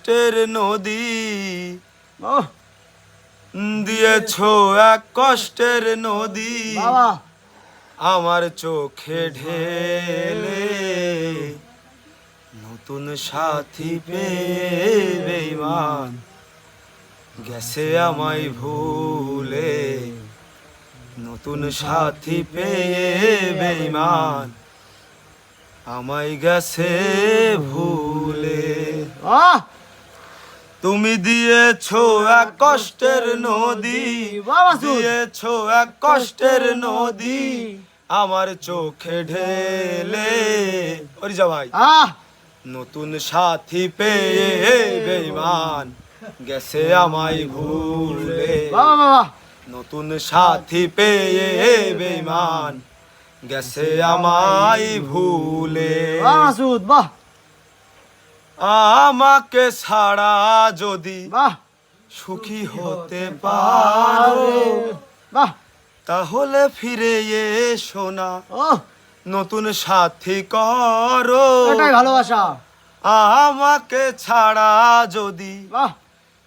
কষ্টের নদী। দিয়েছ এক কষ্টের নদী। আমার চোখে ঢেলে নতুন সাথী পেয়ে বেইমান গেছে আমায় ভুলে নতুন সাথী পেয়ে বেইমান আমায় গেছে ভুলে। আহ! তুমি দিয়েছ এক কষ্টের নদী। দিয়েছ এক কষ্টের নদী। আমার চোখে ঢেলে। ওরে যা ভাই। নতুন সাথী পেয়ে বেইমান। গেছে আমায় ভুলে। নতুন সাথী পেয়ে বেইমান। গেছে আমায় ভুলে। বাহ! আমাকে ছাড়া যদি সুখী হতে পারো তাহলে ফিরে এসো না। নতুন সাথী করো। এটাই ভালোবাসা। আমাকে ছাড়া যদি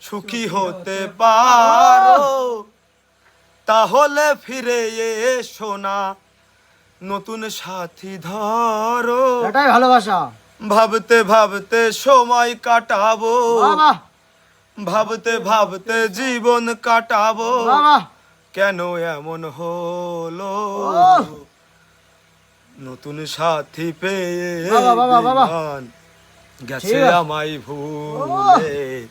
সুখী হতে পারো তাহলে ফিরে এসো না। নতুন সাথী ধরো। এটাই ভালোবাসা। ভাবতে ভাবতে সময় কাটাবো। ভাবতে ভাবতে জীবন কাটাবো। কেন এমন হলো? নতুন সাথী পেয়ে গেছে আমায় ভুলে।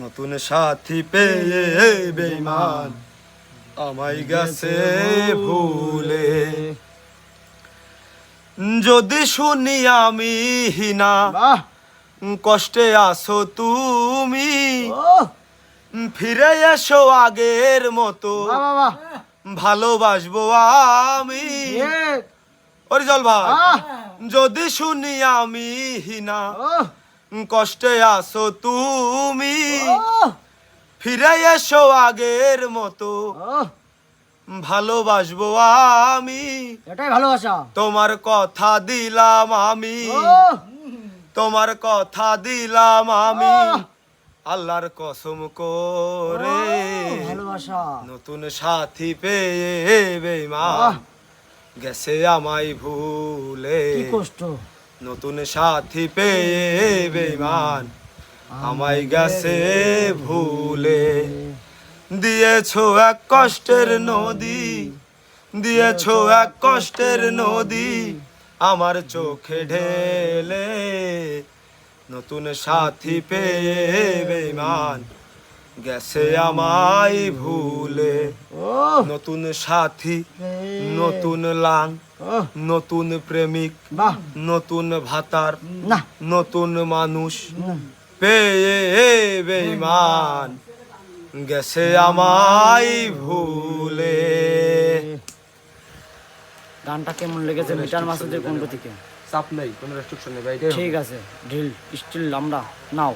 নতুন সাথী পেয়ে বেমান আমায় গেছে ভুলে। যদি শুনি আমি হিনা কষ্টে আসো তুমি। ফিরে এসো আগের মতো। ভালোবাসবো আমি। এক ওরে জল ভাই যদি শুনি আমি হিনা কষ্টে আসো তুমি। ফিরে এসো আগের মতো। ভালোবাসবো আমি। এটাই ভালোবাসা। তোমার কথা দিলাম আমি। তোমার কথা দিলাম আমি। আল্লাহর কসম করে ভালোবাসা। নতুন সাথী পেয়ে বেইমান গেছে আমায় ভুলে। কষ্ট। নতুন সাথী পেয়ে বেইমান আমায় গেছে ভুলে। দিয়েছ এক কষ্টের নদী দিয়েছ এক কষ্টের নদী আমার চোখে ঢেলে নতুন সাথী পেয়ে বেইমান গেছে আমায় ভুলে। ও নতুন সাথী নতুন লাং নতুন প্রেমিক নতুন ভাতার নতুন মানুষ পেয়ে বেইমান। গেছে আমায় ভুলে। গানটা কেমন লেগেছে? মিটার মাসুদের কণ্ঠ থেকে? চাপ নেই কোনো রেস্ট্রিকশন নেই ঠিক আছে ঢিল স্টিল আমরা নাও